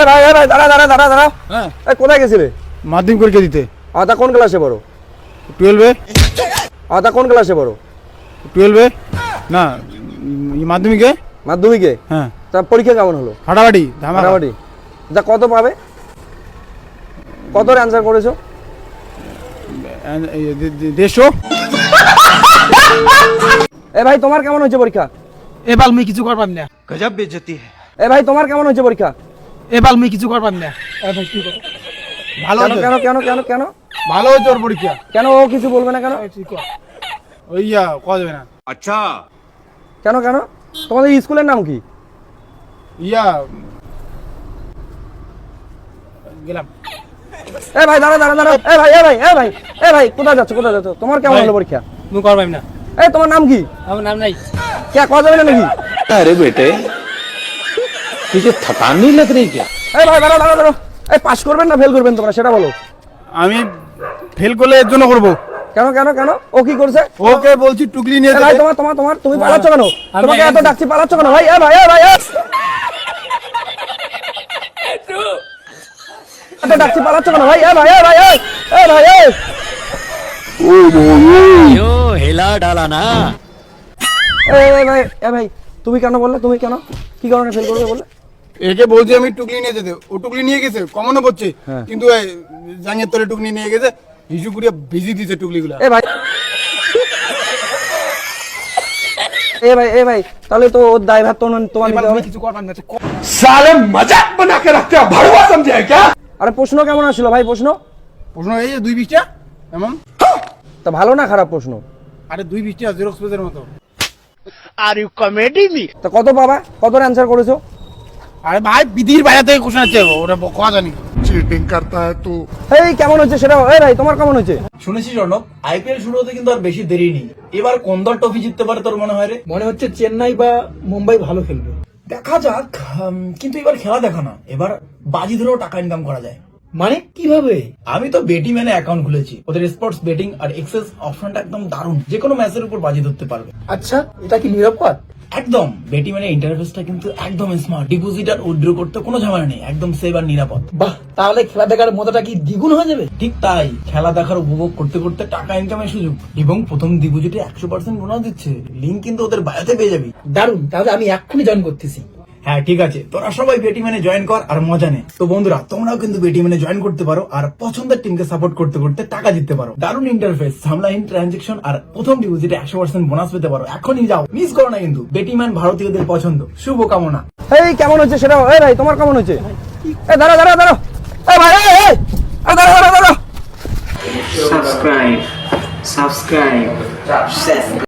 এ ভাই এ ভাই দাঁড়া দাঁড়া দাঁড়া দাঁড়া হ্যাঁ। এ কোথায় গেছিলে? মাধ্যমিক পরীক্ষা দিতে। আদা কোন ক্লাসে পড়ো? টুয়েলভে। আদা কোন ক্লাসে পড়ো? টুয়েলভে। না মাধ্যমিকে। মাধ্যমিকে? হ্যাঁ। তা পরীক্ষা কেমন হলো? ফাটাফাটি মোটামুটি যা কত পাবে? কত অ্যান্সার করেছ? এ- এ- দেড়শো। এ ভাই তোমার কেমন হয়েছে পরীক্ষা? এবার মুই কিছু করবাম না। এ ভাই তোমার কেমন হয়েছে পরীক্ষা? এবার আমি কিছু করবার না। ভালো কেন কেন কেন কেন ভালো হয়েছে ওর পরীক্ষা। কেন ও কিছু বলবে না কেন? ওইয়া কয়া যাবে না। আচ্ছা। কেন কেন? তোমাদের স্কুলের নাম কি? ইয়া গেলাম। এ ভাই দাঁড়া দাঁড়া দাঁড়া। এ ভাই এ ভাই এ ভাই এ ভাই কোথায় যাচ্ছ কোথায় যাচ্ছ? তোমার কেমন হলো পরীক্ষা? তুমি করবাই না। এ তোমার নাম কি? আমার নাম নাই। কে কয়া যাবে না নাকি? আরে বেটে। तुझे थकान नहीं लग रही क्या এই ভাই দাঁড়া দাঁড়া দাঁড়া এই পাস করবেন না ফেল করবেন তোমরা সেটা বলো আমি ফেল করলে এর জন্য করবো কেন কেন কেন ও কি করছে ওকে বলছি টুকলি নিয়ে এ ভাই যেতে। তোমার তোমার তোমার তুমি পালাচ্ছ কেন আমি তোমাকে এত একদম- ডাকছি পালাচ্ছ কেন ভাই এ ভাই এ ভাই এ। এত ডাকছি পালাচ্ছ কেন ভাই এ ভাই এ ভাই এ এ ভাই এ এ এ ভাই এ ভাই তুমি কেন বললে তুমি কেন কি কারণে ফেল করবে বললে একে বলছি আমি টুকলি নিয়ে যেতে। ও টুকলি নিয়ে গেছে কমনও করছে হ্যাঁ। কিন্তু জাঙ্গের তলে টুকলি নিয়ে গেছে হিসু করে ভিজি দিছে টুকলি গুলা এ ভাই। এ ভাই এ ভাই তাহলে তো ওর দায়ভার তো তোমার নিতে আমি কিছু করবার না আচ্ছা, সালে মজাক বানাকে রাখতে ভড়ুয়া সমঝে ক্যা? আরে প্রশ্ন কেমন আসলো ভাই প্রশ্ন? প্রশ্ন এই যে দুই বিশটা এমন? তা ভালো না খারাপ প্রশ্ন? আরে দুই বিশটা জেরক্স পেজের মতো। আর ইউ কমেডি মি তো কত বাবা কত অ্যানসার করেছ? আরে ভাই বিধির থেকে আছে জানি। চিটিং তো। এই কেমন হচ্ছে সেটা এই ভাই তোমার কেমন হচ্ছে? শুনেছি আইপিএল শুরু হতে কিন্তু আর বেশি দেরি নেই। এবার কোন দল ট্রফি জিততে পারে তোর মনে হয় রে? মনে হচ্ছে চেন্নাই বা মুম্বাই ভালো খেলবে। দেখা যাক কিন্তু এবার খেলা দেখা না। এবার বাজি ধরেও টাকা ইনকাম করা যায়। মানে? কীভাবে? আমি তো বেটি ম্যানে অ্যাকাউন্ট খুলেছি। ওদের স্পোর্টস বেটিং আর এক্সেস অপশনটা একদম দারুণ। যে কোনো ম্যাচের উপর বাজি ধরতে পারবে। আচ্ছা এটা কি নিরাপদ একদম বেটি মানে ইন্টারফেসটা কিন্তু একদম স্মার্ট ডিপোজিট আর উইথড্র করতে কোনো ঝামেলা নেই একদম সেভ আর নিরাপদ। বাহ তাহলে খেলা দেখার মজাটা কি দ্বিগুণ হয়ে যাবে? ঠিক তাই খেলা দেখার উপভোগ করতে করতে টাকা ইনকামের সুযোগ। এবং প্রথম ডিপোজিটে একশো পার্সেন্ট বোনাস দিচ্ছে লিঙ্ক কিন্তু ওদের বায়োতে পেয়ে যাবি। দারুণ তাহলে আমি এক্ষুনি জয়েন করতেছি। হ্যাঁ ঠিক আছে। তোরা সবাই বেটি মানে জয়েন কর আর মজা নে। তো বন্ধুরা তোমরাও কিন্তু বেটি মানে জয়েন করতে পারো আর পছন্দের টিমকে সাপোর্ট করতে করতে টাকা জিততে পারো। দারুণ ইন্টারফেস সামলাহীন ট্রানজেকশন আর প্রথম ডিপোজিটে একশো পার্সেন্ট বোনাস পেতে পারো। এখনই যাও। মিস করো না কিন্তু। বেটিম্যান ভারতীয়দের পছন্দ। শুভ কামনা এই কেমন হচ্ছে সেটা এ ভাই তোমার কেমন হচ্ছে? এ দাঁড়া দাঁড়া দাঁড়া এ ভাই এ, এ, এ, দাঁড়া দাঁড়া দাঁড়া subscribe subscribe.